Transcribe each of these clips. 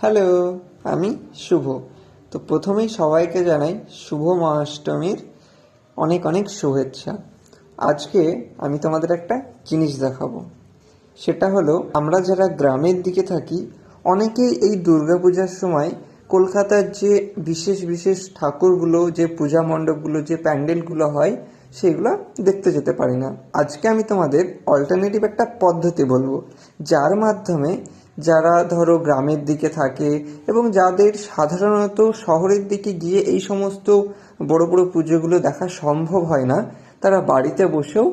Hello, আমি শুভ। তো প্রথমেই সবাইকে জানাই শুভ মহাষ্টমীর অনেক অনেক শুভেচ্ছা। আজকে আমি তোমাদের একটা জিনিস দেখাবো। সেটা হলো, আমরা যারা গ্রামের দিকে থাকি, অনেকেই এই দুর্গাপূজার সময় কলকাতার যে বিশেষ বিশেষ ঠাকুরগুলো, যে পূজা মণ্ডপগুলো, যে প্যান্ডেলগুলো হয়, সেগুলো দেখতে যেতে পারি না। আজকে আমি তোমাদের অল্টারনেটিভ একটা পদ্ধতি বলব, যার মাধ্যমে যারা ধরো গ্রামের দিকে থাকে এবং যাদের সাধারণত শহরের দিকে গিয়ে এই সমস্ত বড় বড় পুজোগুলো দেখা সম্ভব হয় না, তারা বাড়িতে বসেও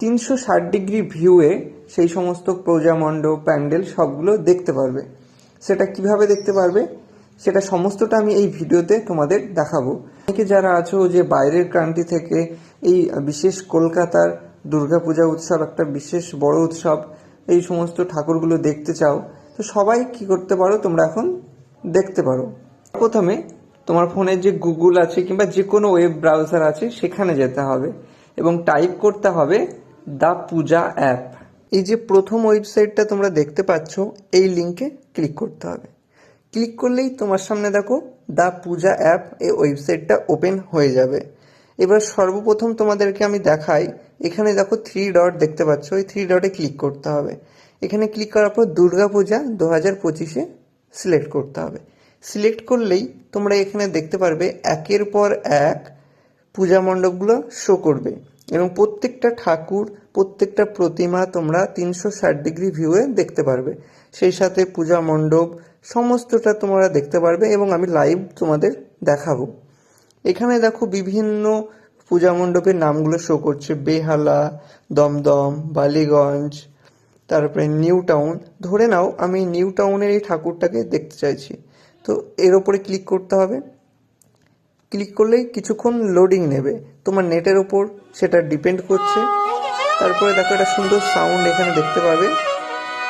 তিনশো ষাট ডিগ্রি ভিউয়ে সেই সমস্ত পূজা মণ্ডপ, প্যান্ডেল সবগুলো দেখতে পারবে। সেটা কীভাবে দেখতে পারবে? সেটা সমস্তটা আমি এই ভিডিওতে তোমাদের দেখাবো। অনেকে যারা আছো যে বাইরের ক্রান্তি থেকে এই বিশেষ কলকাতার দুর্গাপূজা উৎসব, একটা বিশেষ বড় উৎসব, এই সমস্ত ঠাকুরগুলো দেখতে চাও তো সবাই কি করতে পারো? তোমরা এখন দেখতে পারো। প্রথমে তোমার ফোনে যে গুগল আছে কিংবা যে কোনো ওয়েব ব্রাউজার আছে, সেখানে যেতে হবে এবং টাইপ করতে হবে দ্য পূজা অ্যাপ এই যে প্রথম ওয়েবসাইটটা তোমরা দেখতে পাচ্ছ, এই লিঙ্কে ক্লিক করতে হবে। ক্লিক করলেই তোমার সামনে দেখো দ্য পূজা অ্যাপ এই ওয়েবসাইটটা ওপেন হয়ে যাবে। এবার সর্বপ্রথম তোমাদেরকে আমি দেখাই, এখানে দেখো থ্রি ডট দেখতে পাচ্ছ, ওই থ্রি ডটে ক্লিক করতে হবে। এখানে ক্লিক করার পর দুর্গা পূজা দু হাজার পঁচিশে সিলেক্ট করতে হবে। সিলেক্ট করলেই তোমরা এখানে দেখতে পারবে একের পর এক পূজা মণ্ডপগুলো শো করবে এবং প্রত্যেকটা ঠাকুর, প্রত্যেকটা প্রতিমা তোমরা তিনশো ষাট ডিগ্রি ভিউয়ে দেখতে পারবে। সেই সাথে পূজা মণ্ডপ সমস্তটা তোমরা দেখতে পারবে এবং আমি লাইভ তোমাদের দেখাবো। এখানে দেখো বিভিন্ন পূজা মণ্ডপের নামগুলো শো করছে। বেহালা, দমদম, বালিগঞ্জ তারপরে নিউ টাউন। ধরে নাও, আমি নিউ টাউনের এই ঠাকুরটাকে দেখতে চাইছি। তো এর ওপরে ক্লিক করতে হবে। ক্লিক করলেই কিছুক্ষণ লোডিং নেবে। তোমার নেটের ওপর সেটা ডিপেন্ড করছে। তারপরে দেখো একটা সুন্দর সাউন্ড এখানে দেখতে পাবে।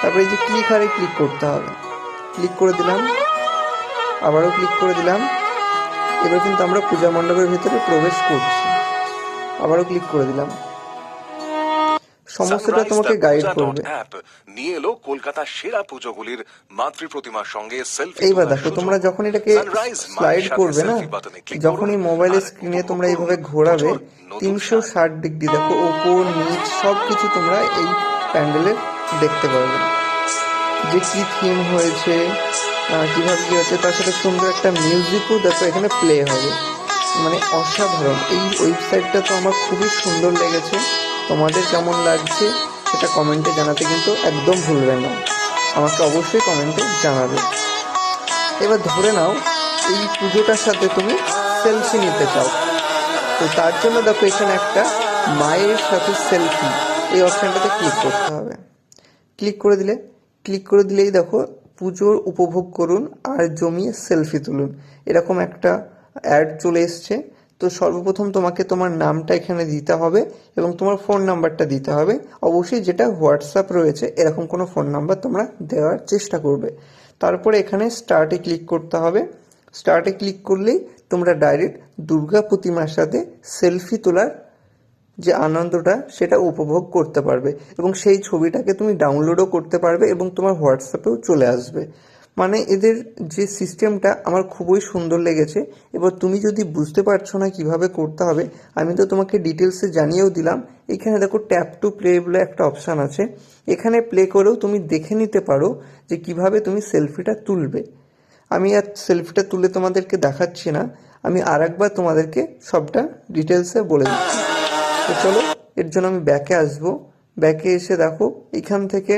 তারপরে এই যে ক্লিক হারে ক্লিক করতে হবে। ক্লিক করে দিলাম। আবারও ক্লিক করে দিলাম। এবার কিন্তু আমরা পূজা মণ্ডপের ভিতরে প্রবেশ করছি। আবারও ক্লিক করে দিলাম। সমস্তটা তোমাকে গাইড করবে। নিয়ে এলো কলকাতার সেরা পুজোগুলির মাতৃ প্রতিমার সঙ্গে সেলফি এইবার দেখো তোমরা যখন এটাকে স্লাইড করবে না যখনই মোবাইলের স্ক্রিনে তোমরা এইভাবে ঘোরাবে তিনশো ষাট ডিগ্রি দেখো ওপর নিচ সব কিছু তোমরা এই প্যান্ডেলের দেখতে পারবে। যে কি থিম হয়েছে কীভাবে কি হচ্ছে তার সাথে সুন্দর একটা মিউজিকও দেখো এখানে প্লে হবে। মানে অসাধারণ। এই ওয়েবসাইটটা তো আমার খুবই সুন্দর লেগেছে। তোমাদের কেমন লাগছে সেটা কমেন্টে জানাতে কিন্তু একদম ভুলবে না। আমাকে অবশ্যই কমেন্টে জানাবে। এবার ধরে নাও, এই পুজোটার সাথে তুমি সেলফি নিতে চাও। তো তার জন্য দেখো এখানে একটা মায়ের সাথে সেলফি এই অপশানটাতে ক্লিক করতে হবে। ক্লিক করে দিলে ক্লিক করে দিলেই দেখো পুজোর উপভোগ করুন আর জমিয়ে সেলফি তুলুন। এরকম একটা অ্যাড চলে এসছে। তো সর্বপ্রথম তোমাকে তোমার নামটা এখানে দিতে হবে এবং তোমার ফোন নাম্বারটা দিতে হবে। অবশ্যই যেটা হোয়াটসঅ্যাপ রয়েছে, এরকম কোনো ফোন নাম্বার তোমরা দেওয়ার চেষ্টা করবে। তারপরে এখানে স্টার্টে ক্লিক করতে হবে। স্টার্টে ক্লিক করলেই তোমরা ডাইরেক্ট দুর্গা প্রতিমার সাথে সেলফি তোলার যে আনন্দটা, সেটা উপভোগ করতে পারবে এবং সেই ছবিটাকে তুমি ডাউনলোডও করতে পারবে এবং তোমার হোয়াটসঅ্যাপেও চলে আসবে। মানে এদের যে সিস্টেমটা আমার খুবই সুন্দর লেগেছে। এবার তুমি যদি বুঝতে পারছ না কীভাবে করতে হবে, আমি তো তোমাকে ডিটেলসে জানিয়েও দিলাম। এখানে দেখো ট্যাপ টু প্লে বলে একটা অপশান আছে। এখানে প্লে করেও তুমি দেখে নিতে পারো যে কীভাবে তুমি সেলফিটা তুলবে। আমি আর সেলফিটা তুলে তোমাদেরকে দেখাচ্ছি না। আমি আর একবার তোমাদেরকে সবটা ডিটেলসে বলে দিচ্ছি। তো চলো, এর জন্য আমি ব্যাকে আসব। ব্যাকে এসে দেখো, এখান থেকে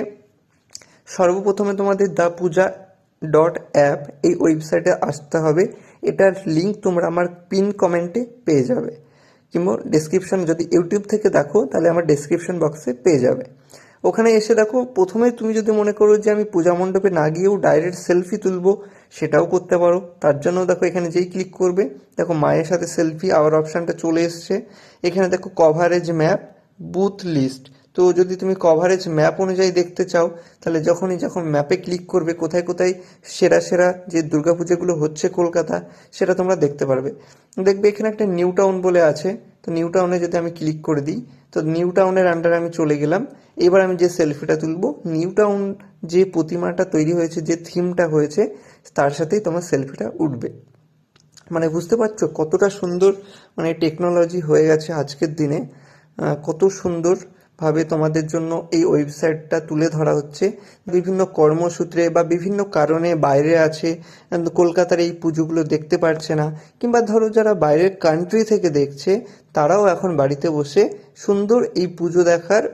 সর্বপ্রথমে তোমাদের দা পূজা ডট অ্যাপ এই ওয়েবসাইটে আসতে হবে। এটার লিঙ্ক তোমরা আমার পিন কমেন্টে পেয়ে যাবে। কিংবা ডেসক্রিপশন যদি ইউটিউব থেকে দেখো, তাহলে আমার ডেসক্রিপশন বক্সে পেয়ে যাবে। ওখানে এসে দেখো, প্রথমে তুমি যদি মনে করো যে আমি পূজা মণ্ডপে না গিয়েও ডাইরেক্ট সেলফি তুলবো, সেটাও করতে পারো। তার জন্য দেখো এখানে যেই ক্লিক করবে, দেখো মায়ের সাথে সেলফি আওয়ার অপশানটা চলে এসছে। এখানে দেখো কভারেজ ম্যাপ বুথ লিস্ট তো যদি তুমি কভারেজ ম্যাপ অনুযায়ী দেখতে চাও, তাহলে যখনই যখন ম্যাপে ক্লিক করবে, কোথায় কোথায় সেরা সেরা যে দুর্গাপুজোগুলো হচ্ছে কলকাতা, সেটা তোমরা দেখতে পারবে। দেখবে এখানে একটা নিউ টাউন বলে আছে। তো নিউ টাউনে যদি আমি ক্লিক করে দিই, তো নিউ টাউনের আন্ডারে আমি চলে গেলাম। এবার আমি যে সেলফিটা তুলবো নিউ টাউন যে প্রতিমাটা তৈরি হয়েছে, যে থিমটা হয়েছে, তার সাথেই তোমার সেলফিটা উঠবে। মানে বুঝতে পারছ কতটা সুন্দর মানে টেকনোলজি হয়ে গেছে আজকের দিনে। কত কত সুন্দরভাবে তোমাদের জন্য এই ওয়েবসাইটটা তুলে ধরা হচ্ছে। বিভিন্ন কর্মসূত্রে বা বিভিন্ন কারণে বাইরে আছে কলকাতার এই পুজোগুলো দেখতে পারছে না। কিংবা ধরো যারা বাইরের কান্ট্রি থেকে দেখছে, তারাও এখন বাড়িতে বসে সুন্দর এই পুজো দেখার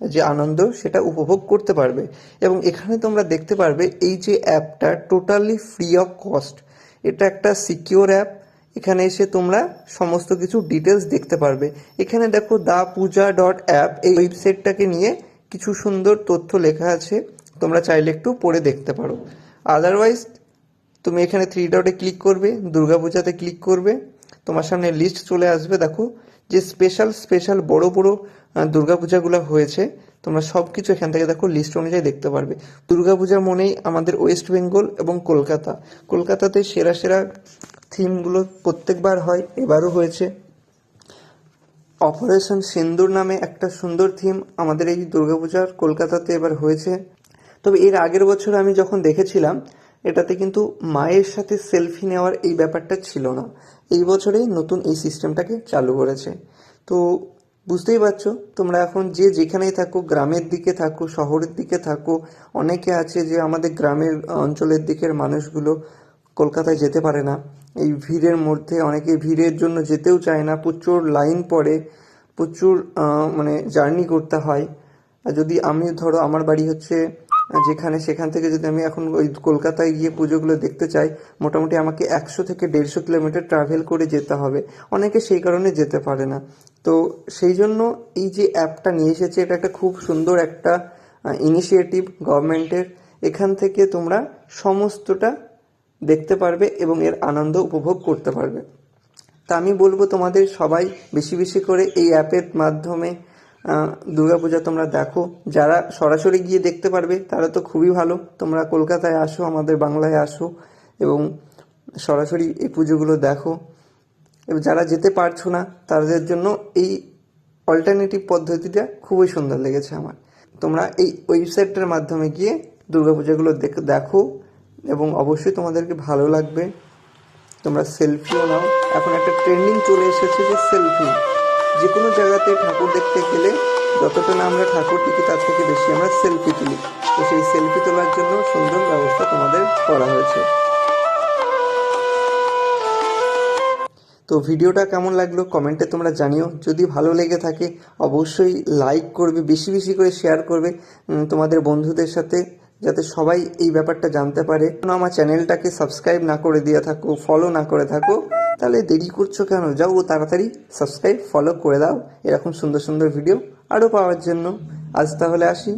যে আনন্দ, সেটা উপভোগ করতে পারবে। এবং এখানে তোমরা দেখতে পারবে এই যে অ্যাপটা টোটালি ফ্রি অফ কস্ট। এটা একটা সিকিওর অ্যাপ এখানে এসে তোমরা সমস্ত কিছু ডিটেলস দেখতে পারবে। এখানে দেখো দা পূজা ডট অ্যাপ এই ওয়েবসাইটটাকে নিয়ে কিছু সুন্দর তথ্য লেখা আছে। তোমরা চাইলে একটু পড়ে দেখতে পারো। আদারওয়াইজ তুমি এখানে থ্রি ডটে ক্লিক করবে, দুর্গাপূজাতে ক্লিক করবে। তোমার সামনে লিস্ট চলে আসবে, দেখো যে স্পেশাল স্পেশাল বড় বড় দুর্গাপূজাগুলো হয়েছে। তোমরা সব কিছু এখান থেকে দেখো লিস্ট অনুযায়ী দেখতে পারবে। দুর্গাপূজা মনেই আমাদের ওয়েস্ট বেঙ্গল এবং কলকাতা। কলকাতাতে সেরা সেরা থিমগুলো প্রত্যেকবার হয়, এবারও হয়েছে। অপারেশন সিন্দুর নামে একটা সুন্দর থিম আমাদের এই দুর্গাপূজার কলকাতাতে এবার হয়েছে। তবে এর আগের বছর আমি যখন দেখেছিলাম, এটাতে কিন্তু মায়ের সাথে সেলফি নেওয়ার এই ব্যাপারটা ছিল না। এই বছরেই নতুন এই সিস্টেমটাকে চালু করেছে। তো বুঝতেই পারছ, তোমরা এখন যে যেখানেই থাকো, গ্রামের দিকে থাকো, শহরের দিকে থাকো, অনেকে আছে যে আমাদের গ্রামের অঞ্চলের দিকের মানুষগুলো কলকাতায় যেতে পারে না। এই ভিড়ের মধ্যে অনেকে ভিড়ের জন্য যেতেও চায় না। প্রচুর লাইন পড়ে, প্রচুর মানে জার্নি করতে হয়। আর যদি আমি, ধরো, আমার বাড়ি হচ্ছে যেখানে, সেখান থেকে যদি আমি এখন ওই কলকাতায় গিয়ে পুজোগুলো দেখতে চাই, মোটামুটি আমাকে একশো থেকে দেড়শো কিলোমিটার ট্রাভেল করে যেতে হবে। অনেকে সেই কারণে যেতে পারে না। তো সেই জন্য এই যে অ্যাপটা নিয়ে এসেছে, এটা একটা খুব সুন্দর একটা ইনিশিয়েটিভ গভর্নমেন্টের এখান থেকে তোমরা সমস্তটা দেখতে পারবে এবং এর আনন্দ উপভোগ করতে পারবে। তা আমি বলব তোমাদের সবাই বেশি বেশি করে এই অ্যাপের মাধ্যমে দুর্গাপূজা তোমরা দেখো। যারা সরাসরি গিয়ে দেখতে পারবে, তারা তো খুবই ভালো। তোমরা কলকাতায় আসো, আমাদের বাংলায় আসো এবং সরাসরি এই পুজোগুলো দেখো। এবং যারা যেতে পারছ না, তাদের জন্য এই অল্টারনেটিভ পদ্ধতিটা খুবই সুন্দর লেগেছে আমার। তোমরা এই ওয়েবসাইটটার মাধ্যমে গিয়ে দুর্গাপূজাগুলো দেখো। এবং অবশ্যই তোমাদেরকে ভালো লাগবে। তোমরা সেলফিও নাও। এখন একটা ট্রেন্ডিং চলে এসেছে যে সেলফি যে কোনো জায়গাতে ঠাকুর দেখতে গেলে যতটা না আমরা ঠাকুর টিকি তার থেকে বেশি আমরা সেলফি তুলি। তো সেই সেলফি তোলার জন্য সুন্দর ব্যবস্থা তোমাদের করা হয়েছে। তো ভিডিওটা কেমন লাগল কমেন্টে তোমরা জানিও। যদি ভালো লেগে থাকে, অবশ্যই লাইক করবে, বেশি বেশি করে শেয়ার করবে তোমাদের বন্ধুদের সাথে। যাতে সবাই এই ব্যাপারটা জানতে পারে। কোনো আমার চ্যানেলটাকে সাবস্ক্রাইব না করে দিয়ে থাকো ফলো না করে থাকো, তাহলে দেরি করছ কেন? যাও ও তাড়াতাড়ি সাবস্ক্রাইব ফলো করে দাও। এরকম সুন্দর সুন্দর ভিডিও আরও পাওয়ার জন্য। আজ তাহলে আসি।